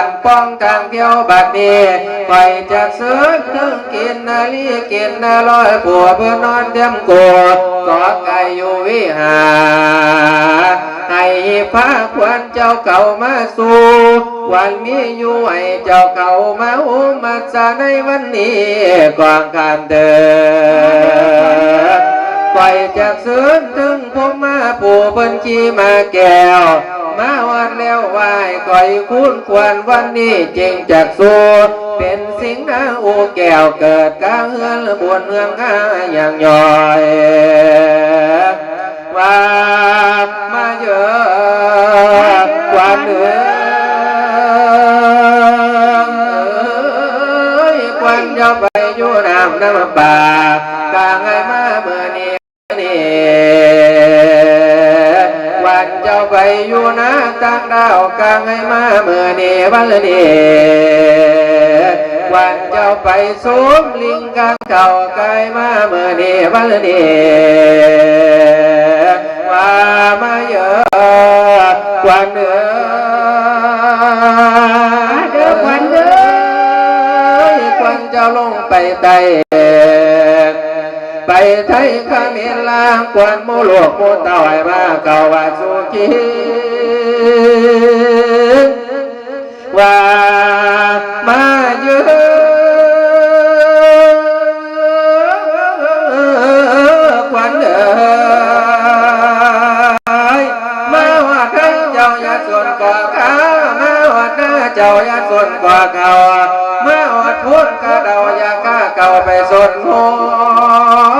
การป้องทางเที่ยวบัดนี้คอยจะซื้อถึงกินนาลีกินนาลอยผัวเพื่อนอนเตรียมกัวก็ไก่อยู่วิหารให้พระควรเจ้าเก่ามาสู่วันมีอยู่ให้เจ้าเก่ามาอุมาจาในวันนี้กวางคานเดินไปจากเสือถึงผมมาปู่เพิ่นขี่มาแก้ว มาวันแล้วไหวก่อยคุ้นควรวันนี้จริงจากสู้เป็นสิ่งนาอูแก้วเกิดกาเฮือนบวนเมืองกาอย่างย่อยว่ามาเยอะกว่าเนื้อควันจะไปอยู่น้ำน้ำป่ากางไงางดาวกลางให้มาเมื่อเนวันละนี่วันเจ้าไปสูมลิงกลางเก่าไกลมาเมื่อเนวันละนี่ว่ามาเยอะกว่าเนื้อเด้อควันเด้อควันเจ้าลงไปไต ไปไทยขมิลางกวนมูลวกมูต่าให้มาเก่าว่าสุขีว่ามาเยอะควันเอ้ยมาว่าใครเจ้าอย่าส่วนก่อข้ามาว่าหน้าเจ้าอย่าส่วนก่อเขามาอดพูดกระเดาอย่าข้าเก่าไปส่วนโหม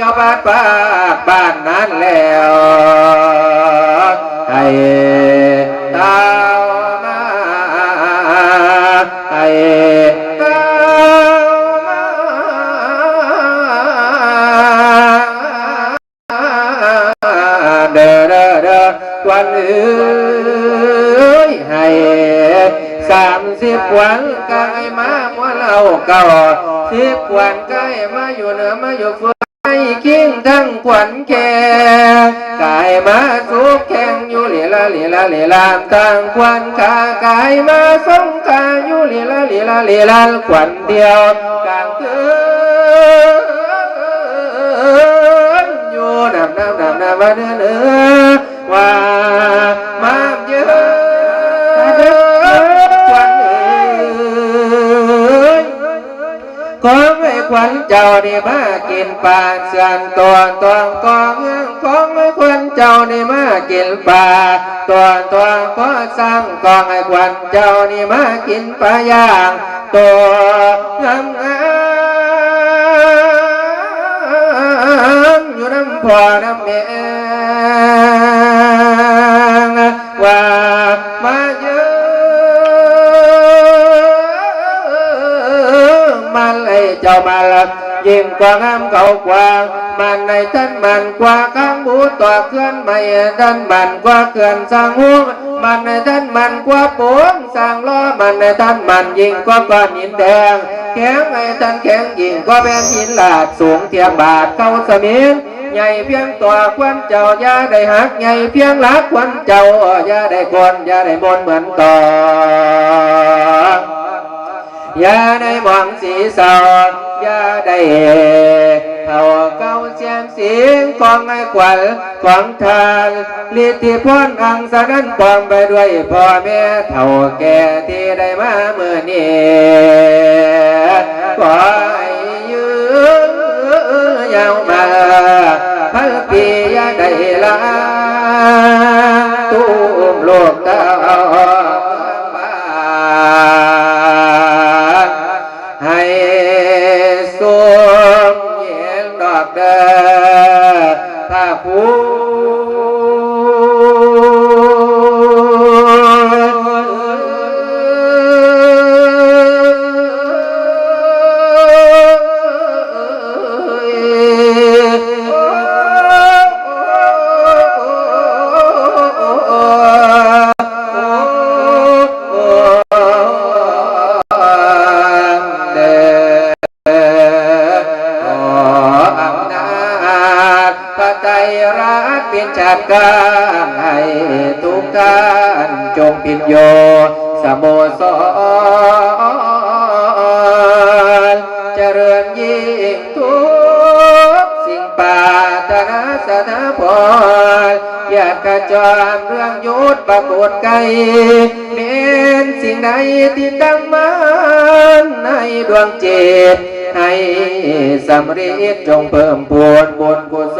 เพียงกะอยู่ดงดอยไม่มาว่าใจกระดันซาว่านบ้านบ้านนั้นแล้วให้ตาวมาให้ตาวมาเด้อเด้อเด้อวันเอ้ยให้สามสิบวันกายมาว่าเราเก่าสิบวันกายมาอยู่เหนือมาอยู่ เฟือไอ้คิงทั้งขวัญแก่กายมาสุกแข่งอยู่เหลียละเหลียละเหลียละตั้งขวัญขากายมาสงกาอยู่เหลียละเหลียละเหลียละขวัญเดียวกลางคืนอยู่นำนำนำนำมาเนื้อเนื้อว่า ขวัญเจ้านี่มากินปลาเสื่อนตัวตัวกองของให้ขวัญเจ้านี่มากินปลาตัวตัวก็สร้างกองให้ขวัญเจ้านี่มากินปลาย่างตัวงามงามอยู่น้ำพอน้ำเม ยิ่งกว่างามเก่ากว่ามันในท่านมันกว่าข้างบูตัวเคลื่อนไม่ท่านมันกว่าเกลื่อนสร้างหัวมันในท่านมันกว่าปวงสร้างล้อมันในท่านมันยิ่งกว่าก้อนหินแดงแข็งไอ้ท่านแข็งยิ่งกว่าแผ่นหินหลาดสูงเทียมบาทเข้าสมินใหญ่เพียงตัวควันเจ้าอย่าได้หักใหญ่เพียงลักควันเจ้าอย่าได้คนอย่าได้บนเหมือนต่ออย่าได้มองสีสอน อย่าได้เท่าเก้าเสียงเสียงกองไอ้ขวัญของทานลิทธิพลอังสนันปองไปด้วยพ่อแม่เท่าแก่ที่ได้มาเมื่อนี้ขอให้ยืนยาวมาพันปีอย่าได้ลา รักเป็นจากการให้ทุกการจงปิญโยสโมสรเจริญยิ่งทุกสิ่งป่าตนาสนาพรอยากกระจรเรื่องยุทธประกวดไกลเน้นสิ่งใดที่ตั้งมั่นในดวงจิต ให้สำเร็จจงเพิ่มพูนบุญกุศ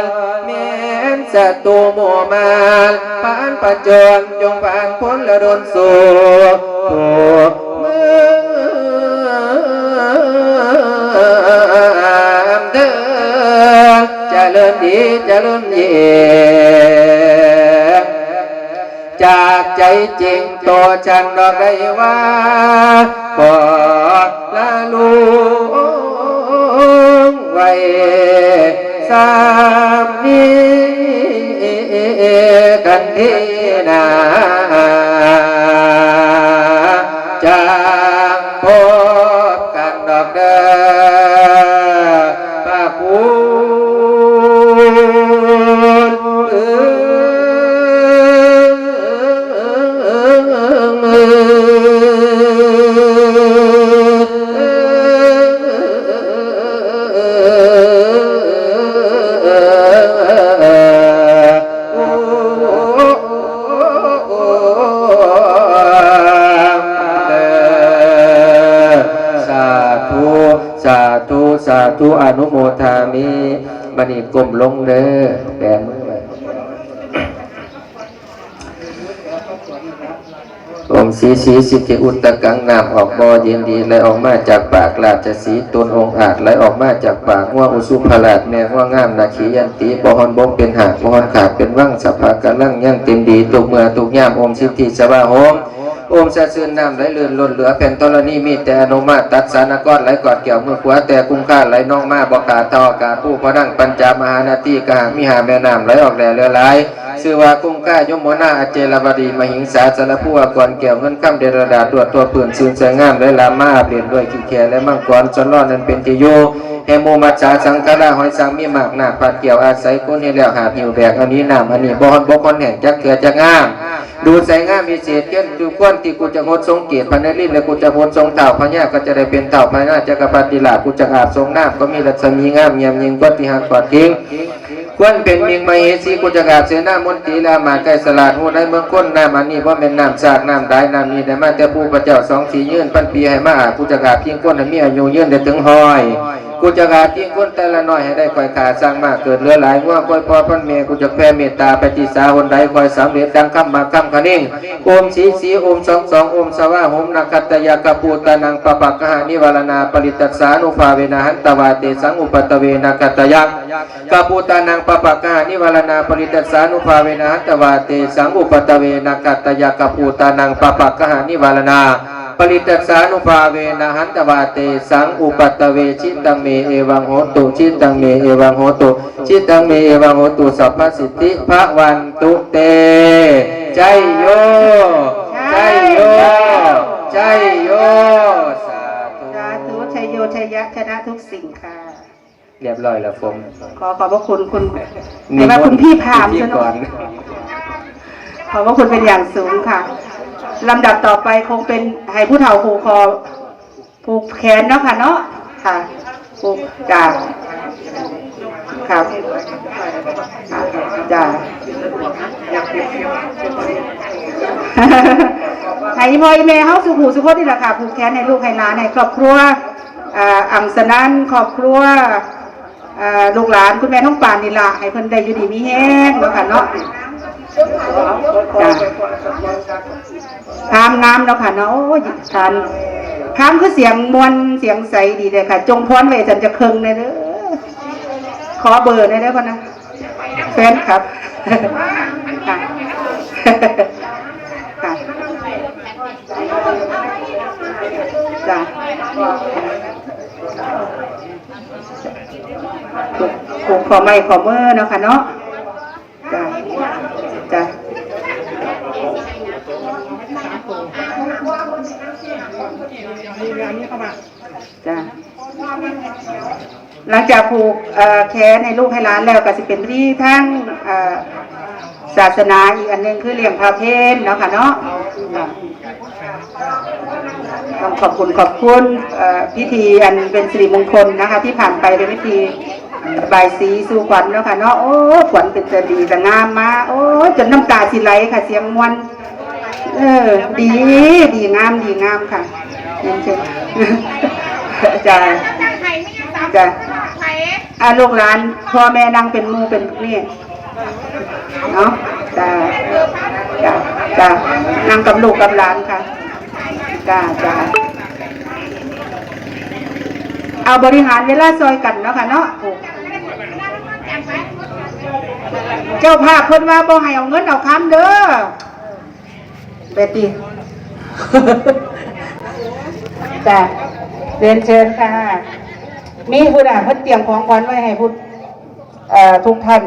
ลแม้นศัตรูหมู่มารผ่านประจนจงผ่านพ้นและดนสู่ถูกมือเดินจะเจริญดีเจริญเย็น ใจจริงตัวฉันดอกได้ว่าก็ละลุงไว้สามนี้กันที่นาามิบันิกลมลงเด้อแบมือไว้องค์สีสีสิทธิอุตตะกังนามออกบอเย็นดีไหลออกมาจากปากราชสีตนองอาจไหลออกมาจากปากว่าอุสุภราชแม่ว่างามนาขียันติบหอนบงเป็นหากบหอนขาดเป็นว่างสัพพากะลังยั่งเต็มดีตุกเมื่อตุกย่ามองสิทธิสวาโหม โอมสะซื่นน้ำไหลเลื่อนล้นเหลือแผ่นตรณีมีแต่อนุมาตตัดสานกรไหลกอดเกี่ยวมือขวาแต่คุ้มค่าไหลน้องมาบอกาทอกาผู้พระดังปัญจามหานาทีกามิหาแม่น้ำไหลออกแหล่เรือไหลชื่อว่าคุ้มค่ายมโมนาอเจรบดีมหิงสาสารผู้อากรเกี่ยวเงินข้ามเดรดาตรวจตัวปืนซืนเสงามและลามาเปลี่ยนด้วยขี้แคและมังกรจนรอดนั้นเป็นที่โยเฮโมมัจาสังกะลาหอยสังมีหมากหนาพัดเกี่ยวอาศัยกุนให้แล้วหาผิวแบกอันนี้นามอันนี้บอนบกคนแห่งจักเถื่อจักงาม ดูใส่ง่ามมีเศษเกินจุกวนที่กูจะงดทรงเกียรติพันนลินและกูจะพ้นทรงเต่าพญาก็จะได้เป็นเต่าพญาจักรพรรดิลากูจะอาบทรงน้ำก็มีรัศมีงามเยี่ยมยิงกวที่หักกอดทิ้งควรเป็นมิงมาเฮสีกุจกาเสนามนตรีลามาใกล้สลาดหูในเมืองก้นน้ำอันนี้เพราะเป็นน้ำสากน้ำได้น้ำนี้ได้มาแต่ผู้พระเจ้าสองสียื่นปั้นปีให้มาหากุจกาเพียงก้นให้มีอายุยื่นได้ถึงหอย กุจะกาเพียงก้นแต่ละน้อยให้ได้คอยขาสร้างมากเกิดเหลือหลายว่าคอยพอพันเมียกุจกแผ่เมตตาปฏิสาหนใดคอยสำเร็จดังคำมาคำคนิ่งโอมสีสีโอมสองสองโอมสวะโหมนักขัตยากปูตานังปปักกหานิวารณาปริตัสานุภาเวนะหันตวาเตสังอุปตเวนักัตยักกปูตานังปปะกานิวารณาปริตัสานุภาเวนะหัตตวาเตสังอุปตเวนะกัตยากปูตานังปปะกหานิวารณา ปริตัสสานุภาเวนะหันตวาเตสังอุปตเวชิตังเมเอวังโหตุชิตังเมเอวังโหตุชิตังเมเอวังโหตุสัพพสิทธิพระวันตุเตใจโยใจโยใจโยสาธุสาธุชัยโยชัยยะชนะทุกสิ่งค่ะ เรียบร้อยแล้วผมขอขอบพระคุณคุณเห็นว่าคุณพี่พามพี่ใช่ไหมก่อนขอบพระคุณเป็นอย่างสูงค่ะ ลำดับต่อไปคงเป็นให้ผู้เฒ่าผูกคอผูกแขนเนาะค่ะเนาะค่ะผูกจ้าครับค่ะจ้าให้พ่อแม่เฮาสุขหูสุขคนนี่แหละค่ะผูกแขนให้ลูกให้หลานให้ครอบครัวอ่าอ่ำสนันครอบครัวลูกหลานคุณแม่ท้องป่านนี่ล่ะให้เพิ่นได้อยู่ดีมีแห้งเนาะค่ะเนาะ จ้ะพามน้ำเนาะค่ะเนาะโอ้ยทานพามคือเสียงมวลเสียงใสดีเลยค่ะ จงพรไว้ฉันจะเคิงเลยเด้อขอเบอร์หน่อยได้อพ่อนะแฟนครับค่ะค่ะจ้ะขอไม้ขอเมื่อเนาะค่ะเนาะจ้ะจ้ะ หลังจากผูกแขนให้ลูกให้หลานแล้วก็สิเป็นที่ทั้งศาสนาอีกอันหนึงคือเลี้ยงพระเพนเนาะค่ะเนาะต้องขอบคุณขอบคุณพิธีอันเป็นสิริมงคลนะคะ ที่ผ่านไปเป็นพิธีบายสีสู่ขวัญเนาะค่ะเนาะโอ้ขวัญเป็นจะดีจะงามมาโอ้จนน้ำตาสิไหลค่ะ เสียงมวนเออดีดีงามดีงามค่ะเรียนเชิญจ้า จ้าอาลูกหลานพ่อแม่นั่งเป็นมูเป็นนี่เนาะจ้าจ้าจ้านั่งกับลูกกับหลานค่ะจ้าจ้าเอาบริหารเวลาซอยกันเนาะค่ะเนาะเจ้าภาพเพิ่นว่าบ่ให้เอาเงินเอาคำเด้อเบตตี้จ้ะเรียนเชิญค่ะ มีผู้ใดเพิ่นเตรียมของขวัญไว้ให้ผู้เอ่อทุกท่าน